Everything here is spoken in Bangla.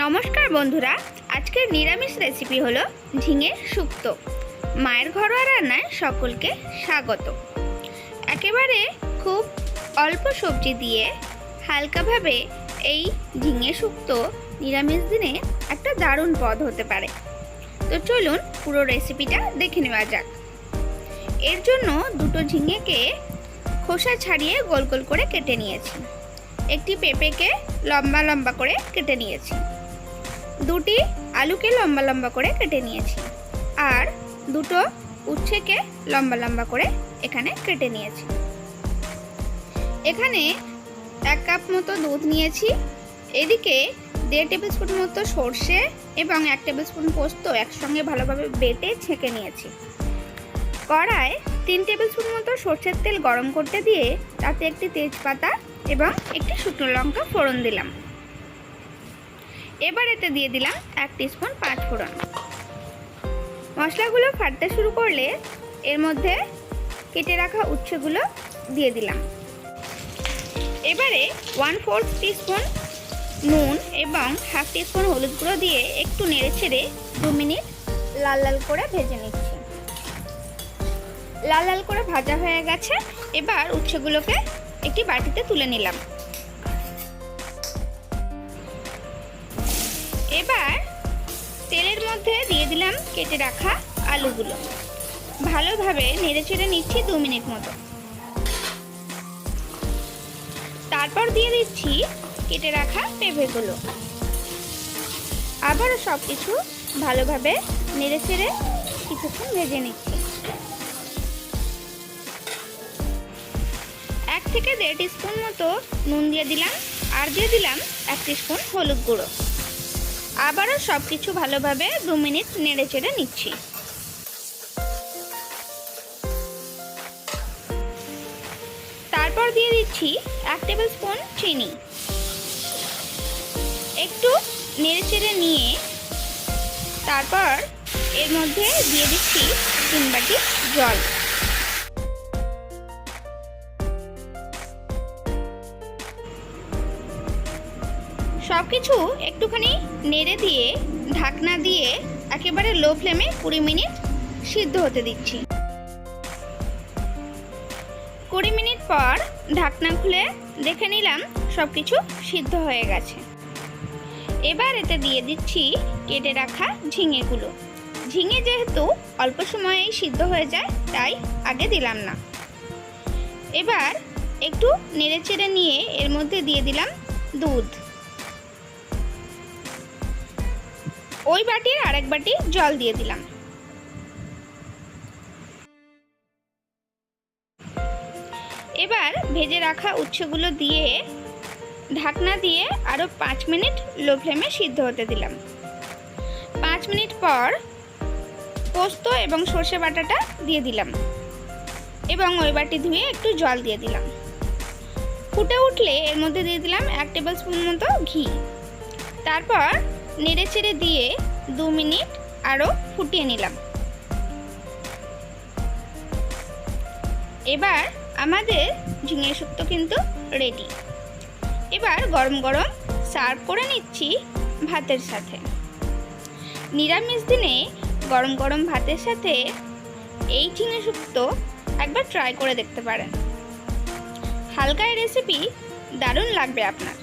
নমস্কার বন্ধুরা, আজকের নিরামিষ রেসিপি হলো ঝিঙে শুক্তো। মায়ের ঘরোয়া রান্নায় সকলকে স্বাগত। একেবারে খুব অল্প সবজি দিয়ে হালকাভাবে এই ঝিঙে শুক্তো নিরামিষ দিনে একটা দারুণ পদ হতে পারে। তো চলুন পুরো রেসিপিটা দেখে নেওয়া যাক। এর জন্য দুটো ঝিঙেকে খোসা ছাড়িয়ে গোল গোল করে কেটে নিয়েছি। একটি পেঁপেকে লম্বা লম্বা করে কেটে নিয়েছি। দুটি আলুকে লম্বা লম্বা করে কেটে নিয়েছি। আর দুটো উচ্ছেকে লম্বা লম্বা করে এখানে কেটে নিয়েছি। এখানে এক কাপ মতো দুধ নিয়েছি। এদিকে দেড় টেবিল স্পুন মতো সর্ষে এবং এক টেবিল স্পুন পোস্ত একসঙ্গে ভালোভাবে বেটে ছেঁকে নিয়েছি। কড়ায় তিন টেবিল স্পুন মতো সর্ষের তেল গরম করতে দিয়ে তাতে একটি তেজপাতা এবং একটি শুকনো লঙ্কা ফোড়ন দিলাম। এবার এতে দিয়ে দিলাম এক স্পুন পাঁচ ফোড়ন। মশলাগুলো ফাটতে শুরু করলে এর মধ্যে কেটে রাখা উচ্ছেগুলো দিয়ে দিলাম। এবারে ওয়ান ফোর্থ টিস্পুন নুন এবং হাফ টিস্পুন হলুদ গুঁড়ো দিয়ে একটু নেড়ে ছেড়ে দু মিনিট লাল লাল করে ভেজে নিচ্ছি। লাল লাল করে ভাজা হয়ে গেছে, এবার উচ্ছেগুলোকে একটি বাটিতে তুলে নিলাম। মধ্যে দিয়ে দিলাম কেটে রাখা আলুগুলো। ভালোভাবে নেড়ে চেড়ে নিচ্ছি দু মিনিট মতো। তারপর দিয়ে দিচ্ছি কেটে রাখা পেঁপেগুলো। আবারও সব কিছু ভালোভাবে নেড়ে চেড়ে কিছুক্ষণ ভেজে নিচ্ছি। এক থেকে দেড় স্পুন মতো নুন দিয়ে দিলাম আর দিয়ে দিলাম এক স্পুন হলুদ গুঁড়ো। আবারও সব কিছু ভালোভাবে দু মিনিট নেড়ে চেড়ে নিচ্ছি। তারপর দিয়ে দিচ্ছি এক টেবিল স্পুন চিনি। একটু নেড়ে চেড়ে নিয়ে তারপর এর মধ্যে দিয়ে দিচ্ছি তিন বাটি জল। সব কিছু একটুখানি নেড়ে দিয়ে, ঢাকনা দিয়ে একেবারে লো ফ্লেমে কুড়ি মিনিট সিদ্ধ হতে দিচ্ছি। কুড়ি মিনিট পর ঢাকনা খুলে দেখে নিলাম সব কিছু সিদ্ধ হয়ে গেছে। এবার এতে দিয়ে দিচ্ছি কেটে রাখা ঝিঙেগুলো। ঝিঙে যেহেতু অল্প সময়েই সিদ্ধ হয়ে যায়, তাই আগে দিলাম না। এবার একটু নেড়ে চেড়ে নিয়ে এর মধ্যে দিয়ে দিলাম দুধ। ওই বাটির আরেক বাটি জল দিয়ে দিলাম। এবার ভেজে রাখা উচ্ছেগুলো দিয়ে ঢাকনা দিয়ে আরও পাঁচ মিনিট লো ফ্লেমে সিদ্ধ হতে দিলাম। পাঁচ মিনিট পর পোস্ত এবং সর্ষে বাটাটা দিয়ে দিলাম এবং ওই বাটি ধুয়ে একটু জল দিয়ে দিলাম। ফুটে উঠলে এর মধ্যে দিয়ে দিলাম এক টেবিল স্পুন মতো ঘি। তারপর নেড়ে চেড়ে দিয়ে দু মিনিট আরও ফুটিয়ে নিলাম। এবার আমাদের ঝিঙে শুক্তো কিন্তু রেডি এবার গরম গরম সার্ভ করে নিচ্ছি ভাতের সাথে। নিরামিষ দিনে গরম গরম ভাতের সাথে এই ঝিঙে শুক্তো একবার ট্রাই করে দেখতে পারেন। হালকা রেসিপি দারুণ লাগবে আপনার।